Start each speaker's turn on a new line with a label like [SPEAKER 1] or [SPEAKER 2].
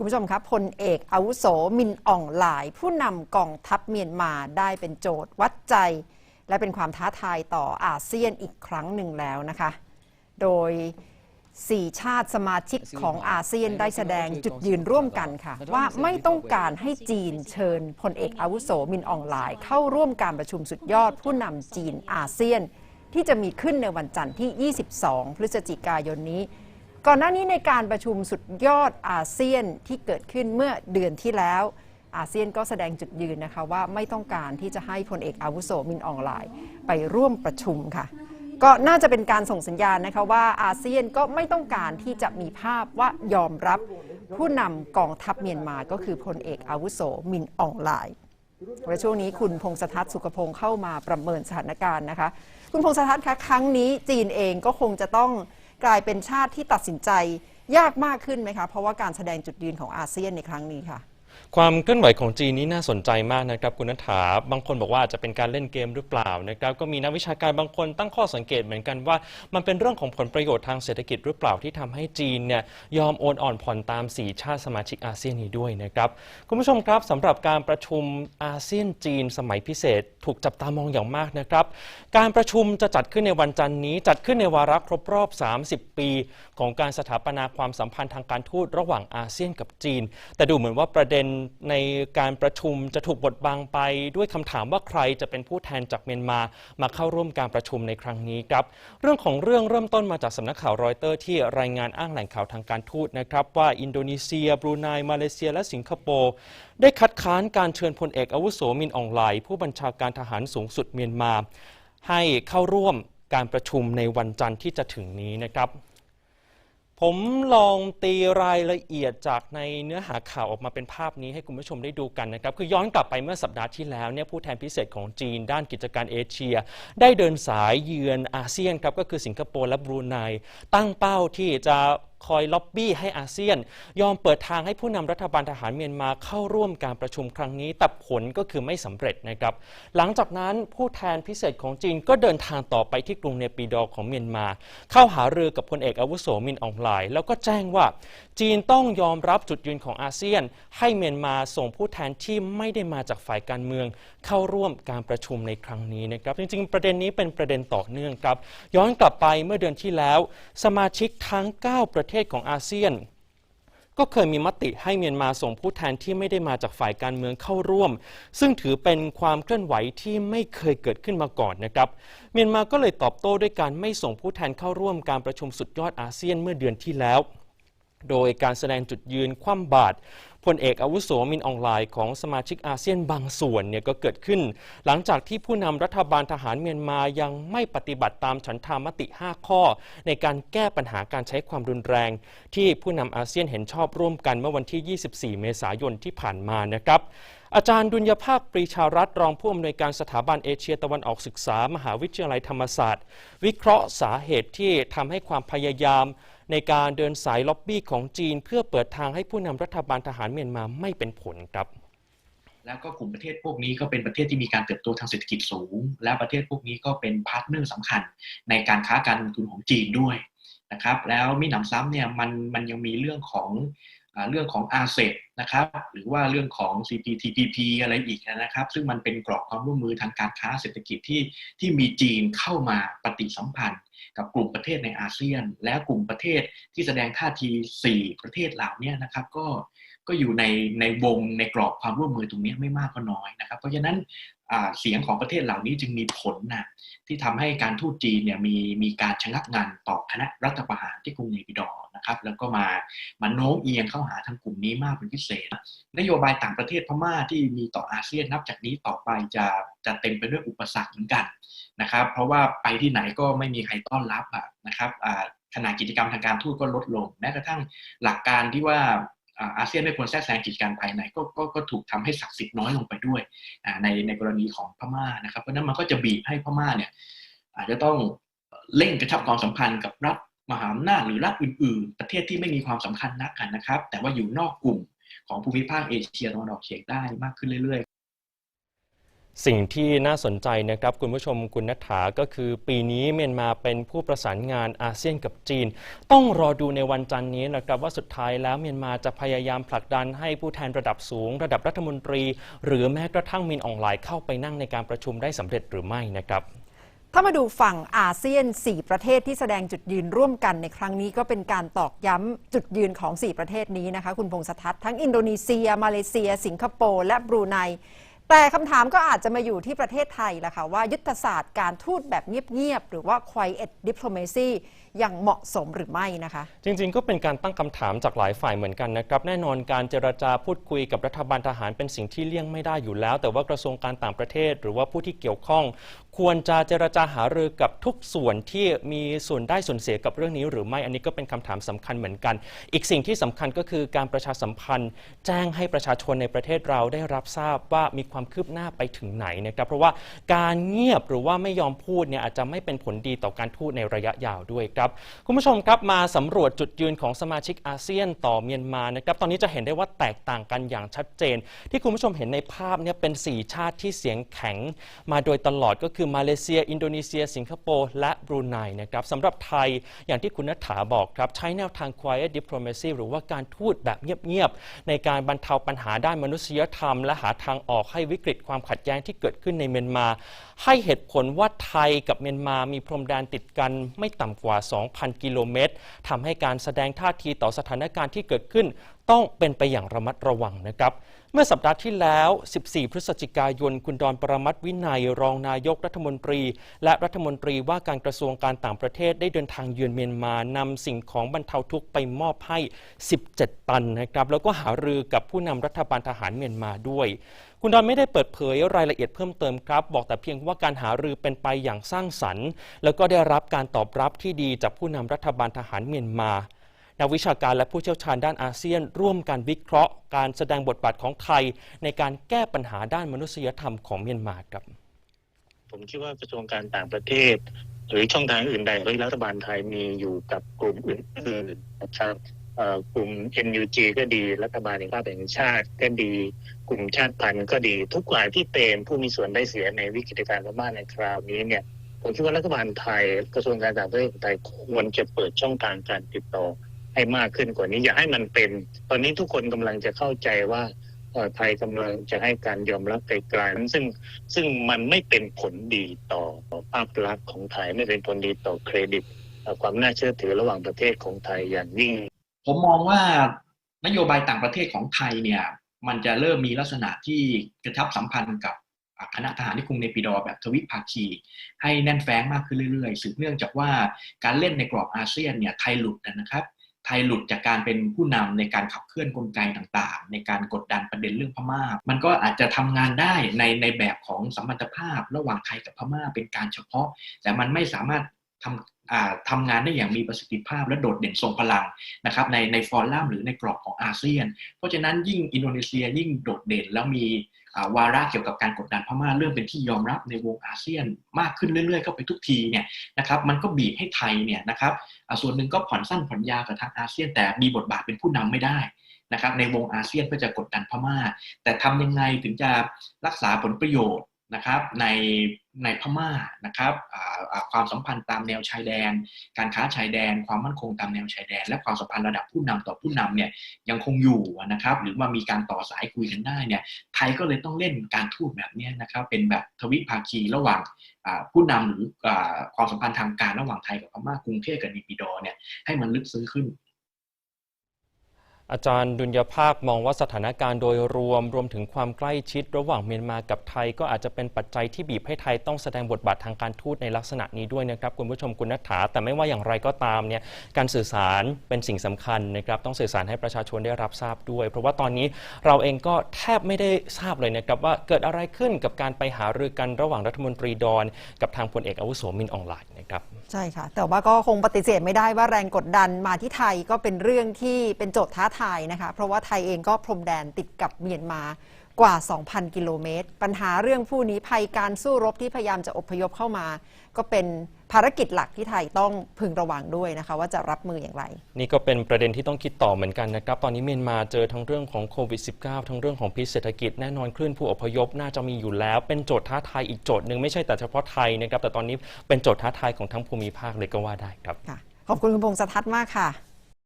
[SPEAKER 1] คุณผู้ชมครับพลเอกอาวุโสมินอ่องหลาย ผู้นำกองทัพเมียนมาได้เป็นโจทย์วัดใจ และเป็นความท้าทายต่ออาเซียนอีกครั้งหนึ่งแล้วนะคะ โดย4ชาติสมาชิกของอาเซียนได้แสดงจุดยืนร่วมกันค่ะ ว่าไม่ต้องการให้จีนเชิญพลเอกอาวุโสมินอ่องหลาย เข้าร่วมการประชุมสุดยอดผู้นำจีนอาเซียน ที่จะมีขึ้นในวันจันทร์ที่ 22 พฤศจิกายนนี้ ก่อนหน้านี้ในการประชุมสุดยอดอาเซียนที่เกิดขึ้นเมื่อเดือนที่แล้ว อาเซียนก็แสดงจุดยืนนะคะว่าไม่ต้องการที่จะให้พลเอกอาวุโสมินอองไลน์ไปร่วมประชุมค่ะ ก็น่าจะเป็นการส่งสัญญาณนะคะว่าอาเซียนก็ไม่ต้องการที่จะมีภาพว่ายอมรับผู้นำกองทัพเมียนมาก็คือพลเอกอาวุโสมินอองไลน์และช่วงนี้คุณพงษทัศสุขพงศ์เข้ามาประเมินสถานการณ์นะคะ คุณพงษทัศคะครั้งนี้จีนเองก็คงจะต้อง กลายเป็นชาติที่ตัดสินใจยากมากขึ้นไหมคะ เพราะว่าการแสดงจุดยืนของอาเซียนในครั้งนี้ค่ะ
[SPEAKER 2] ความเคลื่อนไหวของจีนนี้น่าสนใจมากนะครับคุณนัฐาบางคนบอกว่าจะเป็นการเล่นเกมหรือเปล่านะครับก็มีนักวิชาการบางคนตั้งข้อสังเกตเหมือนกันว่า มันเป็นเรื่องของผลประโยชน์ทางเศรษฐกิจหรือเปล่าที่ทำให้จีนเนี่ยยอมโอนอ่อนผ่อนตาม4ชาติสมาชิกอาเซียนนี้ด้วยนะครับคุณผู้ชมครับสำหรับการประชุมอาเซียนจีนสมัยพิเศษ ถูกจับตามองอย่างมากนะครับการประชุมจะจัดขึ้นในวันจันทร์นี้ จัดขึ้นในวาระครบรอบ 30 ปี ของการสถาปนาความสัมพันธ์ทางการทูตระหว่างอาเซียนกับจีน แต่ดูเหมือนว่าประเด็นในการประชุมจะถูกบดบังไป ด้วยคำถามว่าใครจะเป็นผู้แทนจากเมียนมามาเข้าร่วมการประชุมในครั้งนี้ครับ เรื่องของเรื่องเริ่มต้นมาจากสำนักข่าวรอยเตอร์ที่รายงานอ้างแหล่งข่าวทางการทูตนะครับ ว่าอินโดนีเซีย บรูไนมาเลเซีย และสิงคโปร์ได้คัดค้านการเชิญพลเอกอาวุโสมินอองไลผู้บัญชาการทหารสูงสุดเมียนมา ให้เข้าร่วมการประชุมในวันจันทร์ที่จะถึงนี้นะครับ ผมลองตีรายละเอียดจากในเนื้อหาข่าวออกมาเป็นภาพนี้ให้คุณผู้ชมได้ดูกันนะครับ คือย้อนกลับไปเมื่อสัปดาห์ที่แล้วเนี่ยผู้แทนพิเศษของจีนด้านกิจการเอเชีย ได้เดินสายเยือนอาเซียนครับก็คือสิงคโปร์และบรูไนตั้งเป้าที่จะ คอยล็อบบี้ให้อาเซียน ยอมเปิดทางให้ผู้นำรัฐบาลทหารเมียนมาเข้าร่วมการประชุมครั้งนี้ แต่ผลก็คือไม่สำเร็จนะครับ หลังจากนั้นผู้แทนพิเศษของจีนก็เดินทางต่อไปที่กรุงเนปิดอของเมียนมา เข้าหารือกับพลเอกอาวุโสมินอองไลน์แล้วก็แจ้งว่า จีนต้องยอมรับจุดยืนของอาเซียน ให้เมียนมาส่งผู้แทนที่ไม่ได้มาจากฝ่ายการเมือง เข้าร่วมการประชุมในครั้งนี้นะครับ จริง ๆ ประเด็นนี้เป็นประเด็นต่อเนื่องครับ ย้อนกลับไปเมื่อเดือนที่แล้ว สมาชิกทั้ง 9 ประเทศของอาเซียน ก็เคยมีมติให้เมียนมาส่งผู้แทนที่ไม่ได้มาจากฝ่ายการเมืองเข้าร่วม ซึ่งถือเป็นความเคลื่อนไหวที่ไม่เคยเกิดขึ้นมาก่อนนะครับ เมียนมาก็เลยตอบโต้ด้วยการไม่ส่งผู้แทนเข้าร่วมการประชุมสุดยอดอาเซียนเมื่อเดือนที่แล้วโดยการแสดงจุดยืนคว่ำบาตร พลเอกอาวุโสมินอองไลน์ของสมาชิกอาเซียนบางส่วนเนี่ยก็เกิดขึ้น หลังจากที่ผู้นำรัฐบาลทหารเมียนมายังไม่ปฏิบัติตามฉันทามติ 5 ข้อ ในการแก้ปัญหาการใช้ความรุนแรง ที่ผู้นำอาเซียนเห็นชอบร่วมกันเมื่อวันที่ 24 เมษายนที่ผ่านมานะครับ อาจารย์ดุลยภาคปรีชารัตน์รองผู้อำนวยการสถาบันเอเชียตะวันออกศึกษา มหาวิทยาลัยธรรมศาสตร์ วิเคราะห์สาเหตุที่ทำให้ความพยายาม ในการเดินสายล็อบบี้ของจีน เพื่อเปิดทางให้ผู้นำรัฐบาลทหารเมียนมาไม่เป็นผลครับ
[SPEAKER 3] แล้วก็กลุ่มประเทศพวกนี้ก็เป็นประเทศที่มีการเติบโตทางเศรษฐกิจสูง และประเทศพวกนี้ก็เป็นพาร์ทเนอร์สำคัญ ในการค้าการลงทุนของจีนด้วย นะครับ แล้วมิหนำซ้ำเนี่ยมันมันยังมีเรื่องของเรื่องของอาเซนะครับหรือว่าเรื่องของ CPTPP อะไรอีกนะครับ ซึ่งมันเป็นกรอบความร่วมมือทางการค้าเศรษฐกิจที่ที่มีจีนเข้ามาปฏิสัมพันธ์ กับกลุ่มประเทศในอาเซียน และกลุ่มประเทศที่แสดงท่าที 4 ประเทศเหล่านี้นะครับก็ก็อยู่ในในวงในกรอบความร่วมมือตรงนี้ไม่มากก็น้อยนะครับ เพราะฉะนั้น เสียงของประเทศเหล่านี้จึงมีผลนะที่ทำให้การทูตจีนเนี่ยมีมีการชะงักงานต่อคณะรัฐประหารที่กรุงเนปิดอร์นะครับแล้วก็มามาโน้มเอียงเข้าหาทางกลุ่มนี้มากเป็นพิเศษ นโยบายต่างประเทศพม่าที่มีต่ออาเซียนนับจากนี้ต่อไปจะจะเต็มไปด้วยอุปสรรคเหมือนกันนะครับ เพราะว่าไปที่ไหนก็ไม่มีใครต้อนรับอะนะครับขนาดกิจกรรมทางการทูตก็ลดลง แม้กระทั่งหลักการที่ว่า อาเซียนไม่ควรแทรกแซงกิจการภายในก็กก็ถูกทำให้ศักดิ์สิทธิ์น้อยลงไปด้วยในในกรณีของพม่านะครับเพราะนั้นมันก็จะบีบให้พม่าเนี่ยอาจจะต้องเร่งกระชับความสัมพันธ์กับรัฐมหาอำนาจหรือรัฐอื่น ๆ ประเทศที่ไม่มีความสำคัญนักกันนะครับ แต่ว่าอยู่นอกกลุ่มของภูมิภาคเอเชียตะวันออกเฉียงใต้มากขึ้นเรื่อยๆ
[SPEAKER 2] สิ่งที่น่าสนใจนะครับคุณผู้ชมคุณนัฐาก็คือปีนี้เมียนมาเป็นผู้ประสานงานอาเซียนกับจีน ต้องรอดูในวันจันทร์นี้นะครับว่าสุดท้ายแล้วเมียนมาจะพยายามผลักดันให้ผู้แทนระดับสูง ระดับรัฐมนตรี หรือแม้กระทั่งมินออนไลน์เข้าไปนั่งในการประชุมได้สำเร็จหรือไม่นะครับ
[SPEAKER 1] ถ้ามาดูฝั่งอาเซียน 4 ประเทศที่แสดงจุดยืนร่วมกันในครั้งนี้ก็เป็นการตอกย้ำจุดยืนของ 4 ประเทศนี้นะคะ คุณพงษ์สทัศน์ทั้งอินโดนีเซีย มาเลเซีย สิงคโปร์และบรูไน แต่คำถามก็อาจจะมาอยู่ที่ประเทศไทยแหละค่ะว่ายุทธศาสตร์การทูตแบบเงียบ ๆ หรือว่า quiet diplomacy อย่างเหมาะสมหรือไม่นะคะ
[SPEAKER 2] จริง ๆ ก็เป็นการตั้งคำถามจากหลายฝ่ายเหมือนกันนะครับ แน่นอนการเจรจาพูดคุยกับรัฐบาลทหารเป็นสิ่งที่เลี่ยงไม่ได้อยู่แล้ว แต่ว่ากระทรวงการต่างประเทศ หรือว่าผู้ที่เกี่ยวข้อง ควรจะเจรจาหารือกับทุกส่วนที่มีส่วนได้ส่วนเสียกับเรื่องนี้หรือไม่อันนี้ก็เป็นคำถามสำคัญเหมือนกัน อีกสิ่งที่สำคัญก็คือการประชาสัมพันธ์ แจ้งให้ประชาชนในประเทศเราได้รับทราบว่ามีความคืบหน้าไปถึงไหนนะครับเพราะว่าการเงียบหรือว่าไม่ยอมพูดเนี่ยอาจจะไม่เป็นผลดีต่อการทูตในระยะยาวด้วยครับคุณผู้ชมครับมาสำรวจจุดยืนของสมาชิกอาเซียนต่อเมียนมานะครับตอนนี้จะเห็นได้ว่าแตกต่างกันอย่างชัดเจน ที่คุณผู้ชมเห็นในภาพเนี่ยเป็น 4 ชาติที่เสียงแข็งมาโดยตลอดก็คือมาเลเซีย อินโดนีเซีย สิงคโปร์และบรูไนนะครับสำหรับไทยอย่างที่คุณนัฐาบอกครับใช้แนวทาง quiet diplomacy หรือว่าการทูตแบบเงียบๆ ในการบรรเทาปัญหาด้านมนุษยธรรม และหาทางออกให้วิกฤตความขัดแย้งที่เกิดขึ้นในเมียนมา ให้เหตุผลว่าไทยกับเมียนมามีพรมแดนติดกันไม่ต่ำกว่า 2,000 กิโลเมตรทำให้การแสดงท่าทีต่อสถานการณ์ที่เกิดขึ้น ต้องเป็นไปอย่างระมัดระวังนะครับ เมื่อสัปดาห์ที่แล้ว 14 พฤศจิกายน คุณดอนประมัตวินัย รองนายกรัฐมนตรี และรัฐมนตรีว่าการกระทรวงการต่างประเทศได้เดินทางเยือนเมียนมานำสิ่งของบรรเทาทุกข์ไปมอบให้ 17 ตันนะครับ แล้วก็หารือกับผู้นำรัฐบาลทหารเมียนมาด้วย คุณดอนไม่ได้เปิดเผยรายละเอียดเพิ่มเติมครับ บอกแต่เพียงว่าการหารือเป็นไปอย่างสร้างสรรค์ แล้วก็ได้รับการตอบรับที่ดีจากผู้นำรัฐบาลทหารเมียนมา นักวิชาการและผู้เชี่ยวชาญด้านอาเซียน ร่วมกันวิเคราะห์ การแสดงบทบาทของไทย ในการแก้ปัญหาด้านมนุษยธรรมของเมียนมาครับ
[SPEAKER 4] ผมคิดว่ากระทรวงการต่างประเทศ หรือช่องทางอื่นใดที่รัฐบาลไทยมีอยู่กับกลุ่มอื่นๆนะครับเอ่อกลุ่ม NUG ก็ดี รัฐบาลแห่งชาติแห่งชาติก็ดี กลุ่มชาติพันธุ์ก็ดี ทุกฝ่ายที่เป็นผู้มีส่วนได้เสียในวิกฤตการณ์พม่าในคราวนี้เนี่ยผมคิดว่ารัฐบาลไทยกระทรวงการต่างประเทศไทยควรจะเปิดช่องทางการติดต่อ ให้มากขึ้นกว่านี้ อย่าให้มันเป็น ตอนนี้ทุกคนกำลังจะเข้าใจว่าไทยกำลังจะให้การยอมรับไกลๆซึ่งซึ่งมันไม่เป็นผลดีต่อภาพลักษณ์ของไทยไม่เป็นผลดีต่อเครดิต ความน่าเชื่อถือระหว่างประเทศของไทยอย่างยิ่ง
[SPEAKER 3] ผมมองว่านโยบายต่างประเทศของไทยเนี่ย มันจะเริ่มมีลักษณะที่กระชับสัมพันธ์กับคณะทหารที่กรุงเนปิดอแบบทวิภาคี ให้แน่นแฟ้งมากขึ้นเรื่อยๆ สืบเนื่องจากว่าการเล่นในกรอบอาเซียนเนี่ยไทยหลุดนะครับ ไทยหลุดจากการเป็นผู้นำในการขับเคลื่อนกลไกต่างๆ ในการกดดันประเด็นเรื่องพม่า มันก็อาจจะทำงานได้ในในแบบของสัมพันธภาพ ระหว่างไทยกับพม่าเป็นการเฉพาะ แต่มันไม่สามารถ ทำทำงานได้อย่างมีประสิทธิภาพและโดดเด่นทรงพลังนะครับในในฟอรัมหรือในกรอบของอาเซียน เพราะฉะนั้นยิ่งอินโดนีเซียยิ่งโดดเด่นแล้วมีวาระเกี่ยวกับการกดดันพม่าเริ่มเป็นที่ยอมรับในวงอาเซียนมากขึ้นเรื่อยๆเข้าไปทุกทีเนี่ยนะครับมันก็บีบให้ไทยเนี่ยนะครับส่วนหนึ่งก็ผ่อนสั้นผ่อนยาวกับทางอาเซียนแต่มีบทบาทเป็นผู้นำไม่ได้นะครับในวงอาเซียนเพื่อจะกดดันพม่า แต่ทำยังไงถึงจะรักษาผลประโยชน์ นะครับในในพม่านะครับความสัมพันธ์ตามแนวชายแดน การค้าชายแดน ความมั่นคงตามแนวชายแดน และความสัมพันธ์ระดับผู้นำต่อผู้นำเนี่ยยังคงอยู่นะครับหรือว่ามีการต่อสายคุยกันได้เนี่ยไทยก็เลยต้องเล่นการทูตแบบนี้นะครับเป็นแบบทวิภาคีระหว่างผู้นำหรือความสัมพันธ์ทางการระหว่างไทยกับพม่ากรุงเทพกับนิปิดอเนี่ยให้มันลึกซึ้งขึ้น
[SPEAKER 2] อาจารย์ดุลยภาคมองว่าสถานการณ์โดยรวม รวมถึงความใกล้ชิดระหว่างเมียนมากับไทย ก็อาจจะเป็นปัจจัยที่บีบให้ไทยต้องแสดงบทบาททางการทูตในลักษณะนี้ด้วยนะครับคุณผู้ชมคุณนัฐาแต่ไม่ว่าอย่างไรก็ตามเนี่ยการสื่อสารเป็นสิ่งสำคัญนะครับต้องสื่อสารให้ประชาชนได้รับทราบด้วย เพราะว่าตอนนี้เราเองก็แทบไม่ได้ทราบเลยนะครับว่าเกิดอะไรขึ้นกับการไปหารือกันระหว่างรัฐมนตรีดอน กับทางพลเอกอาวุโสมินอองหลายนะครับ
[SPEAKER 1] ใช่ค่ะแต่ว่าก็คงปฏิเสธไม่ได้ว่าแรงกดดันมาที่ไทยก็เป็นเรื่องที่เป็นโจทย์ท้าทายนะคะ เพราะว่าไทยเองก็พรมแดนติดกับเมียนมากว่า 2,000 กิโลเมตร ปัญหาเรื่องผู้นี้ภัยการสู้รบที่พยายามจะอพยพเข้ามา ก็เป็นภารกิจหลักที่ไทยต้องพึงระวังด้วยนะคะ ว่าจะรับมืออย่างไร
[SPEAKER 2] นี่ก็เป็นประเด็นที่ต้องคิดต่อเหมือนกันนะครับ ตอนนี้เมียนมาเจอทั้งเรื่องของโควิด -19 ทั้งเรื่องของพิษเศรษฐกิจแน่นอนคลื่นผู้อพยพน่าจะมีอยู่แล้ว เป็นโจทย์ท้าทายอีกโจทย์หนึ่งไม่ใช่แต่เฉพาะไทยนะครับแต่ตอนนี้เป็นโจทย์ท้าทายของทั้งภูมิภาคเลยก็ว่าได้ครับ
[SPEAKER 1] ค่ะขอบคุณคุณพงษ์สทัศน์มากค่ะ